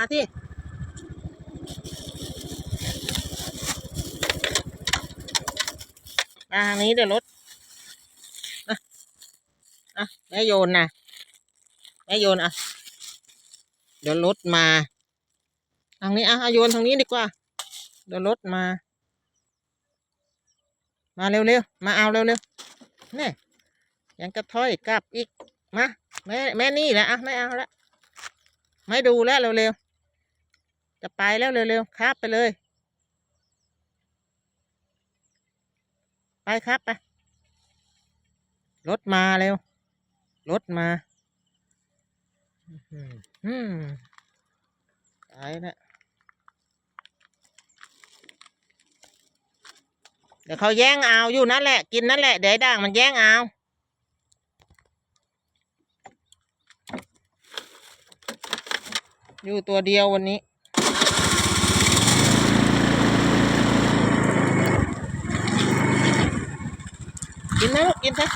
มาที่มาทางนี้เดี๋ยวรถนะอะแม่โยนนะแม่โยนอะ เดี๋ยวรถมา ทางนี้อะอโยนทางนี้ดีกว่า เดี๋ยวรถมา มาเร็วๆ มาเอาเร็วๆนี่ยังกระถ้อยกลับอีก มา แม่แม่นี่แหละอะไม่เอาละไม่ดูแล้วเร็วๆ จะไปแล้วเร็วๆครับไปเลย ไปครับไปรถมาเร็วรถมาอือหือหืมไปแล้วเดี๋ยวเขาแย่งเอาอยู่นั่นแหละ กินนั่นแหละเดี๋ยวไอ้ด่างมันแย่งเอาอยู่ตัวเดียววันนี้ กินนะลูกกินซะ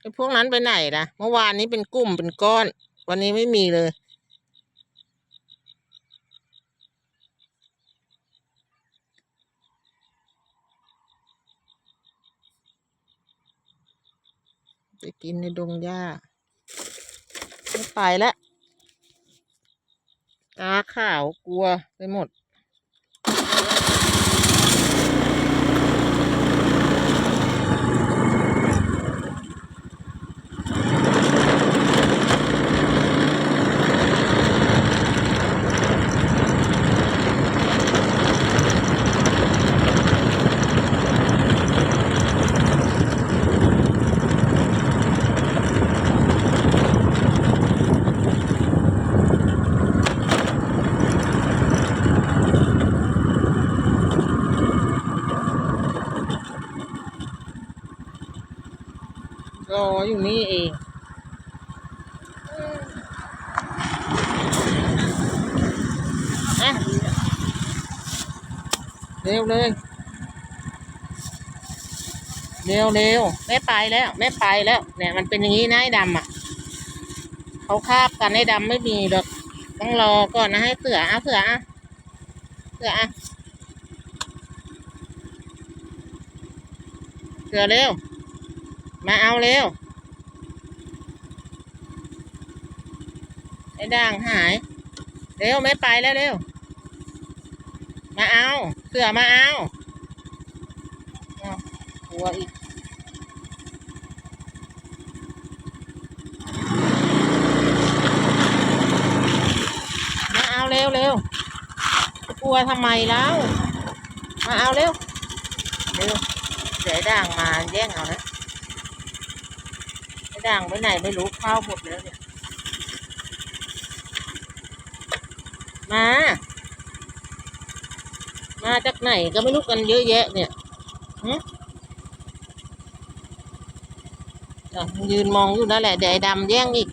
ไอ้พวกนั้นไปไหนล่ะ เมื่อวานนี้เป็นกลุ่มเป็นก้อน วันนี้ไม่มีเลย ไปกินในดงหญ้าไม่ไปแล้วตาขาวกลัวไปหมด รออยู่นี่เองอะเร็วเลย เร็วเร็วแม่ไปแล้วแม่ไปแล้ว เนี่ยมันเป็นอย่างนี้นะไอ้ดำอะเขาคาบกันไอ้ดำไม่มีหรอกต้องรอก่อนนะให้เสืออะเสืออะเสืออะเสือเร็ว มาเอาเร็วไอ้ด่างหาย เร็วไม่ไปแล้วเร็ว มาเอา เสือมาเอาเอาหัวอีกมาเอาเร็วเร็วกลัวทำไมแล้ว มาเอาเร็ว เร็วเดี๋ยวไอ้ด่างมาแย่งเอานะ ด่างไปไหนไม่รู้เข้าหมดแล้วเนี่ย มา มาจากไหนก็ไม่รู้กันเยอะแยะเนี่ยหึยืนมองอยู่นั่นแหละเดี๋ยวไอ้ดำแย่งอีก